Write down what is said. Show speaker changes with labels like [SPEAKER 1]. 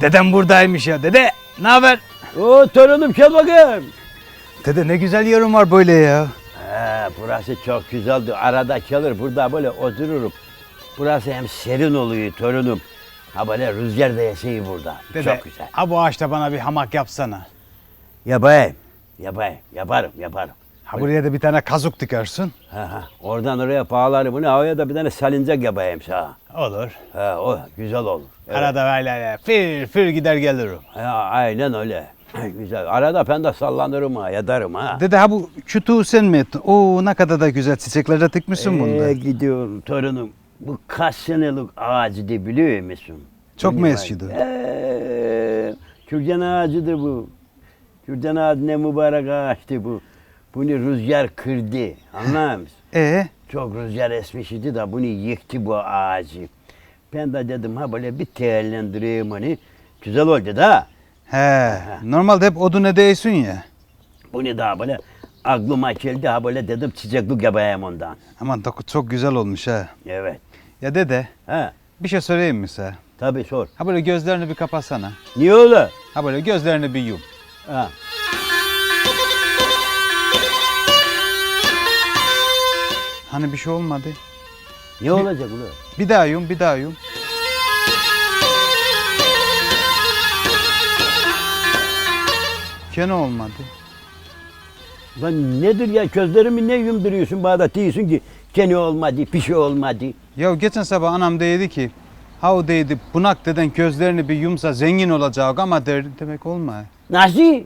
[SPEAKER 1] Dedem buradaymış ya. Dede ne haber?
[SPEAKER 2] Oo torunum gel bakayım.
[SPEAKER 1] Dede ne güzel yerim var böyle ya.
[SPEAKER 2] He, burası çok güzeldi. Arada gelir burada böyle otururum. Burası hem serin oluyor torunum. Ha böyle rüzgar da esiyor burada.
[SPEAKER 1] Dede
[SPEAKER 2] Çok güzel.
[SPEAKER 1] ha bu ağaçta bana bir hamak yapsana.
[SPEAKER 2] Yapayım. Yapayım. Yaparım yaparım.
[SPEAKER 1] Ha buraya da bir tane kazuk dikersin.
[SPEAKER 2] Ha, ha. Oradan oraya bağlarım. Bunu havaya da bir tane salıncak yapayım sana.
[SPEAKER 1] Olur.
[SPEAKER 2] Ha, o güzel olur. Evet.
[SPEAKER 1] Arada böyle fir fir gider gelirim.
[SPEAKER 2] Ha, aynen öyle. güzel. Arada ben de sallanırım ha, yatarım ha.
[SPEAKER 1] Dede ha bu kütüğü sen mi ettin? Oo ne kadar da güzel çiçekler de dikmişsin
[SPEAKER 2] Ee,
[SPEAKER 1] bunda.
[SPEAKER 2] gidiyorum torunum. Bu kaç senelik ağacıydı biliyor musun?
[SPEAKER 1] Çok mu eskidi?
[SPEAKER 2] Ee, kürdan ağacıdır bu. Kürdan ağacı ne mübarek ağaçtı bu. Bunu rüzgar kırdı. Anlar mısın?
[SPEAKER 1] E
[SPEAKER 2] Çok rüzgar esmiş idi de bunu yıktı bu ağacı. Ben de dedim ha böyle bir değerlendireyim onu. Güzel oldu da.
[SPEAKER 1] he. Normalde hep odun değilsin ya.
[SPEAKER 2] Bunu da böyle aklıma geldi ha böyle dedim çiçeklik yapayım ondan.
[SPEAKER 1] Aman doku çok güzel olmuş ha.
[SPEAKER 2] Evet.
[SPEAKER 1] Ya dede
[SPEAKER 2] Ha
[SPEAKER 1] bir şey söyleyeyim mi sana?
[SPEAKER 2] tabii sor.
[SPEAKER 1] Ha böyle gözlerini bir kapatsana.
[SPEAKER 2] Niye öyle?
[SPEAKER 1] Ha böyle gözlerini bir yum.
[SPEAKER 2] Ha.
[SPEAKER 1] Hani bir şey olmadı.
[SPEAKER 2] Ne olacak ulan?
[SPEAKER 1] Bir daha yum, bir daha yum. Gene olmadı.
[SPEAKER 2] Lan nedir ya gözlerimi ne yumduruyorsun bana diyorsun ki gene olmadı, bir şey olmadı.
[SPEAKER 1] Ya geçen sabah anam dedi ki, ha o dedi bunak deden gözlerini bir yumsa zengin olacak ama der, demek olmaz.
[SPEAKER 2] Nasıl?